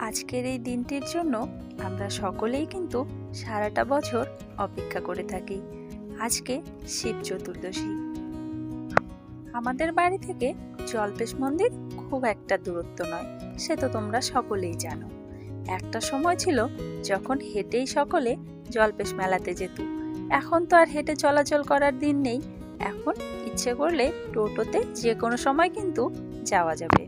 আজকের এই দিনটির জন্য আমরা সকলেই কিন্তু সারাটা বছর অপেক্ষা করে থাকি। আজকে শিব চতুর্দশী। আমাদের বাড়ি থেকে জল্পেশ মন্দির খুব একটা দূরত্ব নয়, সে তো তোমরা সকলেই জানো। একটা সময় ছিল যখন হেঁটেই সকলে জল্পেশ মেলাতে যেত। এখন তো আর হেঁটে চলাচল করার দিন নেই। এখন ইচ্ছে করলে টোটোতে যে কোনো সময় কিন্তু যাওয়া যাবে।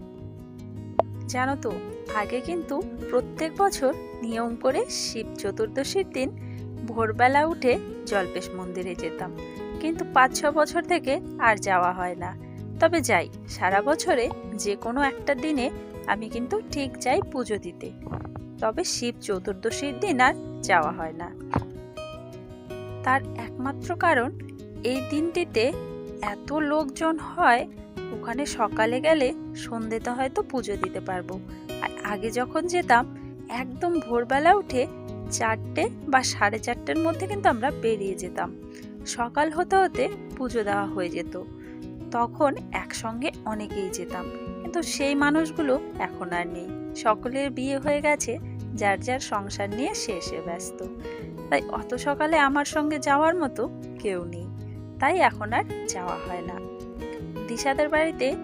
জানো তো আগে কিন্তু প্রত্যেক বছর নিয়ম করে শিব চতুর্দশীর দিন ভোরবেলা উঠে জল্পেশ মন্দিরে যেতাম। কিন্তু পাঁচ, ছ বছর থেকে আর যাওয়া হয় না। তবে যাই, সারা বছরে যে কোনো একটা দিনে আমি কিন্তু ঠিক যাই পুজো দিতে। তবে শিব চতুর্দশীর দিন আর যাওয়া হয় না। তার একমাত্র কারণ, এই দিনটিতে এত লোকজন হয়, ওখানে সকালে গেলে সন্ধ্যেতে হয়তো পুজো দিতে পারব। আর আগে যখন যেতাম, একদম ভোরবেলা উঠে চারটে বা সাড়ে চারটের মধ্যে কিন্তু আমরা বেরিয়ে যেতাম। সকাল হতে হতে পুজো দেওয়া হয়ে যেত। তখন একসঙ্গে অনেকেই যেতাম। কিন্তু সেই মানুষগুলো এখন আর নেই। সকলের বিয়ে হয়ে গেছে, যার যার সংসার নিয়ে শেষে ব্যস্ত। তাই অত সকালে আমার সঙ্গে যাওয়ার মতো কেউ নেই। তাই এখন আর যাওয়া হয় না। দিশাদের বাড়িতে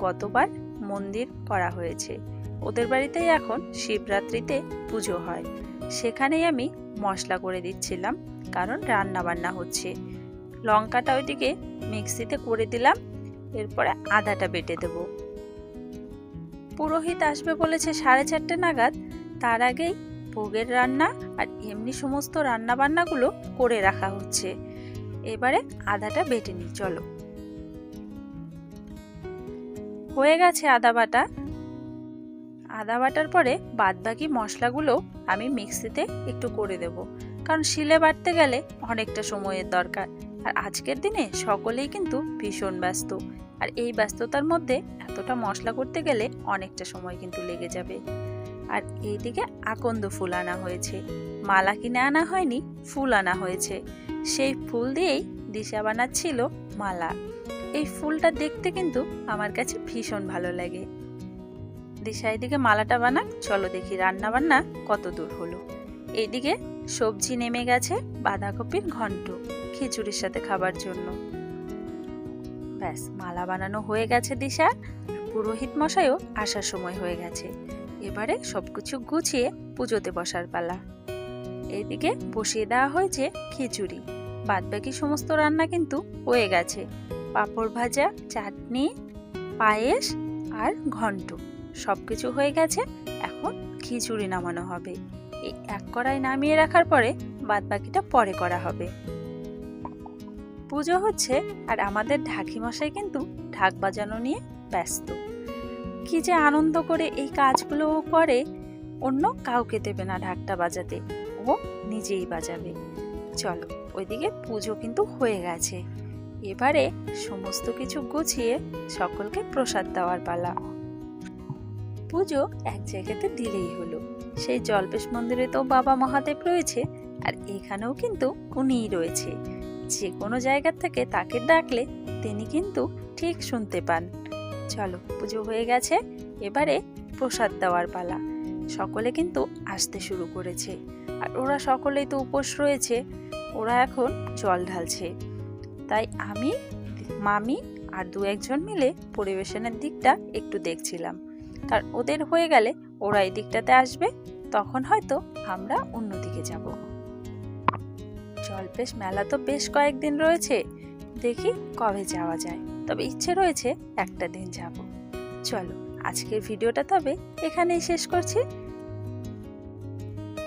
গতবার মন্দির করা হয়েছে। ওদের বাড়িতেই এখন শিবরাত্রিতে পুজো হয়। সেখানেই আমি মশলা করে দিচ্ছিলাম, কারণ রান্না বান্না হচ্ছে। লঙ্কাটা ওইদিকে মিক্সিতে করে দিলাম, এরপরে আদাটা বেটে দেব। পুরোহিত আসবে বলেছে সাড়ে চারটে নাগাদ, তার আগেই ভোগের রান্না আর এমনি সমস্ত রান্না বান্নাগুলো করে রাখা হচ্ছে। এবারে আদাটা বেটে নিই, চলো। হয়ে গেছে আদা বাটা। আদা বাটার পরে বাদবাকি মশলাগুলো আমি মিক্সিতে একটু করে দেব। কারণ শিলে বাটতে গেলে অনেকটা সময়ের দরকার। আর আজকের দিনে সকলেই কিন্তু ভীষণ ব্যস্ত। আর এই ব্যস্ততার মধ্যে এতটা মশলা করতে গেলে অনেকটা সময় কিন্তু লেগে যাবে। আর এইদিকে আকন্দ ফুল আনা হয়েছে। মালা কিনে আনা হয়নি, ফুল আনা হয়েছে। সেই ফুল দিয়েই দিশা বানাচ্ছিল মালা। এই ফুলটা দেখতে কিন্তু আমার কাছে ভীষণ ভালো লাগে। দিশা এদিকে মালাটা বানাক চলো দেখি রান্না বান্না কত দূর হলো। এইদিকে সবজি নেমে গেছে বাঁধাকপির ঘন্ট খিচুড়ির সাথে খাবার জন্য। ব্যাস, মালা বানানো হয়ে গেছে দিশা। পুরোহিত মশাইও আসার সময় হয়ে গেছে। এবারে সবকিছু গুছিয়ে পুজোতে বসার পালা। এইদিকে বসিয়ে দেওয়া হয়েছে খিচুড়ি। বাদবাকি সমস্ত রান্না কিন্তু হয়ে গেছে। পাঁপড় ভাজা, চাটনি, পায়েস আর ঘন্ট। সব কিছু হয়ে গেছে, এখন খিচুড়ি নামানো হবে। এই এক কড়াই নামিয়ে রাখার পরে বাদবাকিটা পরে করা হবে। পুজো হচ্ছে আর আমাদের ঢাকি মশাই কিন্তু ঢাক বাজানো নিয়ে ব্যস্ত। কি যে আনন্দ করে এই কাজগুলো করে, অন্য কাউকে দেবে না ঢাকটা বাজাতে, ও নিজেই বাজাবে। চলো, ওইদিকে পুজো কিন্তু হয়ে গেছে। এবারে সমস্ত কিছু গুছিয়ে সকলকে প্রসাদ দেওয়ার পালা। পুজো এক জায়গাতে দিলেই হলো। সেই জল্পেশ মন্দিরে তো বাবা মহাদেব রয়েছে, আর এখানেও কিন্তু উনিই রয়েছে। যে কোনো জায়গা থেকে তাকে ডাকলে তিনি কিন্তু ঠিক শুনতে পান। চলো, পুজো হয়ে গেছে, এবারে প্রসাদ দেওয়ার পালা। সকলে কিন্তু আসতে শুরু করেছে। আর ওরা সকলেই তো উপোস রয়েছে, ওরা এখন জল ঢালছে। তাই আমি, মামি আর দু একজন মিলে পরিবেশনের দিকটা একটু দেখছিলাম। কারণ ওদের হয়ে গেলে ওরা এই দিকটাতে আসবে, তখন হয়তো আমরা অন্যদিকে যাব। জলপেশ মেলা তো বেশ কয়েকদিন রয়েছে, দেখি কবে যাওয়া যায়। তবে ইচ্ছে রয়েছে একটা দিন যাব। চলো, আজকের ভিডিওটা তবে এখানেই শেষ করছি।